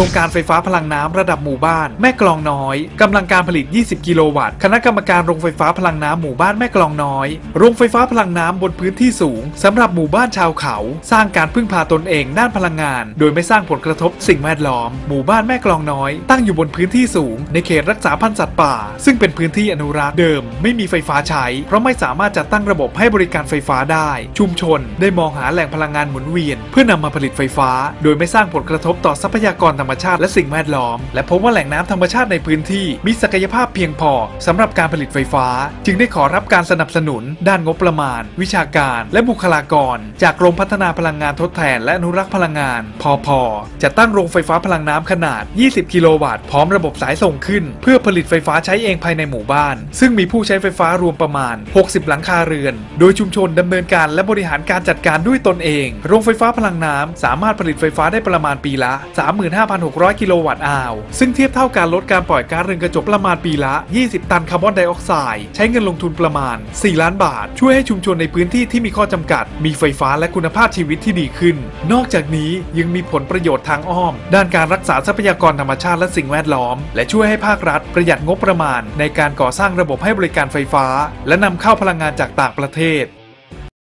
รงการไฟฟ้าพลังน้ำระดับหมู่บ้านแม่กลองน้อยกำลังการผลิต 20 กิโลวัตต์ คณะกรรมการโรงไฟฟ้าพลังน้ำหมู่บ้านแม่กลองน้อย โรงไฟฟ้าพลังน้ำบนพื้นที่สูงสำหรับหมู่บ้านชาวเขา สร้างการพึ่งพาตนเองด้านพลังงาน โดยไม่สร้างผลกระทบสิ่งแวดล้อม หมู่บ้านแม่กลองน้อย ตั้งอยู่บนพื้นที่สูง ในเขตรักษาพันธุ์สัตว์ป่า ซึ่งเป็นพื้นที่อนุรักษ์เดิม ไม่มีไฟฟ้าใช้ เพราะไม่สามารถจัดตั้งระบบให้บริการไฟฟ้าได้ ชุมชนได้มองหาแหล่งพลังงานหมุนเวียน เพื่อนำมาผลิตไฟฟ้า โดยไม่สร้างผลกระทบต่อทรัพยากรธรรมชาติและสิ่งแวดล้อม และพบว่าแหล่งน้ำธรรมชาติในพื้นที่มีศักยภาพเพียงพอสำหรับการผลิตไฟฟ้า จึงได้ขอรับการสนับสนุน ด้านงบประมาณ วิชาการ และบุคลากร จากกรมพัฒนาพลังงานทดแทน และอนุรักษ์พลังงานพอพอจะตั้งโรงไฟฟ้าพลังน้ำขนาด 20 กิโลวัตต์พร้อมระบบสายส่งขึ้น เพื่อผลิตไฟฟ้าใช้เองภายในหมู่บ้าน ซึ่งมีผู้ใช้ไฟฟ้ารวมประมาณ 60 หลังคาเรือน โดยชุมชนดำเนินการและบริหารการจัดการด้วยตนเอง โรงไฟฟ้าพลังน้ำสามารถผลิตไฟฟ้าได้ประมาณปีละ 35 5,600 กิโลวัตต์อาวซึ่งเทียบเท่าการลดการปล่อยก๊าซเรือนกระจกประมาณปีละ 20 ตันคาร์บอนไดออกไซด์ใช้เงินลงทุนประมาณ 4 ล้านบาท ช่วยให้ชุมชนในพื้นที่ที่มีข้อจำกัด มีไฟฟ้าและคุณภาพชีวิตที่ดีขึ้น นอกจากนี้ยังมีผลประโยชน์ทางอ้อม ด้านการรักษาทรัพยากรธรรมชาติและสิ่งแวดล้อม และช่วยให้ภาครัฐประหยัดงบประมาณ ในการก่อสร้างระบบให้บริการไฟฟ้า และนำเข้าพลังงานจากต่างประเทศ